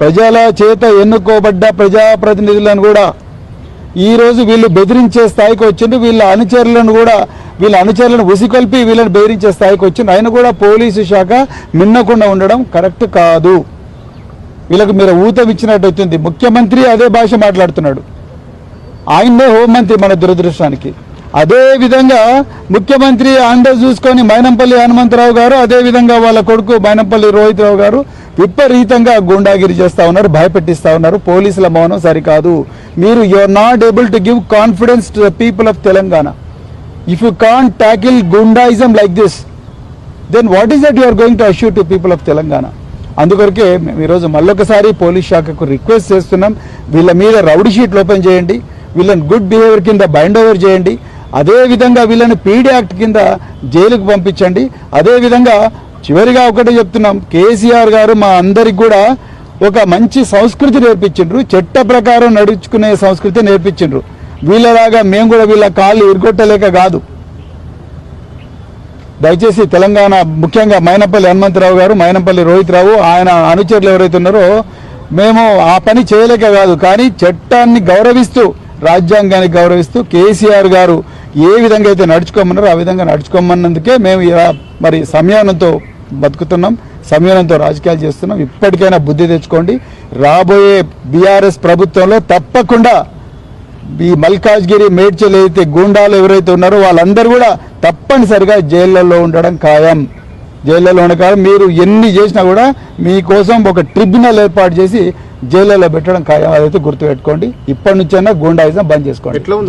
ప్రజల చేత ఎన్నుకోబడ్డ ప్రజాప్రతినిధులను కూడా ఈ రోజు వీళ్ళు బెదిరించే స్థాయికి వచ్చిండ్రు. వీళ్ళ అనుచరులను కూడా వీళ్ళ అనుచరులను ఉసికొల్పి వీళ్ళని బెదిరించే స్థాయికి వచ్చిండ్రు. ఆయన కూడా పోలీసు శాఖ మిన్నకుండా ఉండడం కరెక్ట్ కాదు. వీళ్ళకి మీరు ఊతం ఇచ్చినట్టు వచ్చింది. ముఖ్యమంత్రి అదే భాష మాట్లాడుతున్నాడు. ఆయన్నే హోంమంత్రి మన దురదృష్టానికి. అదే విధంగా ముఖ్యమంత్రి అండ చూసుకొని మైనంపల్లి హనుమంతరావు గారు అదే విధంగా వాళ్ళ కొడుకు మైనంపల్లి రోహిత్ రావు గారు విపరీతంగా గుండాగిరి చేస్తా ఉన్నారు భయపెట్టిస్తా ఉన్నారు. పోలీసుల మౌనం సరికాదు. మీరు your not able to give confidence to the people of Telangana if you can tackle goondaism like this then what is that you are going to assure to people of Telangana అందుకొరకే మేము ఈరోజు మళ్ళొకసారి police శాఖకు request చేస్తున్నాం. వీళ్ళ మీద rowdy షీట్లు open చేయండి. వీళ్ళని గుడ్ బిహేవియర్ కింద బైండ్ ఓవర్ చేయండి. అదేవిధంగా వీళ్ళని పీడీ యాక్ట్ కింద జైలుకు పంపించండి. అదేవిధంగా చివరిగా ఒకటే చెప్తున్నాం. కేసీఆర్ గారు మా అందరికి కూడా ఒక మంచి సంస్కృతి నేర్పించిండ్రు. చట్ట ప్రకారం నడుచుకునే సంస్కృతి నేర్పించిండ్రు. వీళ్ళలాగా మేము కూడా వీళ్ళ కాళ్ళు ఇరుగొట్టలేక కాదు. దయచేసి తెలంగాణ ముఖ్యంగా మైనపల్లి హనుమంతరావు గారు మైనపల్లి రోహిత్ రావు ఆయన అనుచరులు ఎవరైతే ఉన్నారో మేము ఆ పని చేయలేక కాదు. కానీ చట్టాన్ని గౌరవిస్తూ రాజ్యాంగాన్ని గౌరవిస్తూ కేసీఆర్ గారు ఏ విధంగా అయితే నడుచుకోమన్నారో ఆ విధంగా నడుచుకోమన్నందుకే మేము ఇలా మరి సంయమనంతో బతుకుతున్నాం సంయమనంతో రాజకీయాలు చేస్తున్నాం. ఇప్పటికైనా బుద్ధి తెచ్చుకోండి. రాబోయే బీఆర్ఎస్ ప్రభుత్వంలో తప్పకుండా ఈ మల్కాజ్గిరి మేడ్చల్ అయితే గూండాలు ఎవరైతే ఉన్నారో వాళ్ళందరూ కూడా తప్పనిసరిగా జైళ్ళల్లో ఉండడం ఖాయం. జైళ్ళలో ఉండడం మీరు ఎన్ని చేసినా కూడా మీకోసం ఒక ట్రిబ్యునల్ ఏర్పాటు చేసి జైళ్ళలో పెట్టడం ఖాయం. అదైతే గుర్తుపెట్టుకోండి. ఇప్పటి నుంచైనా గూండాయిజం బంద్ చేసుకోండి.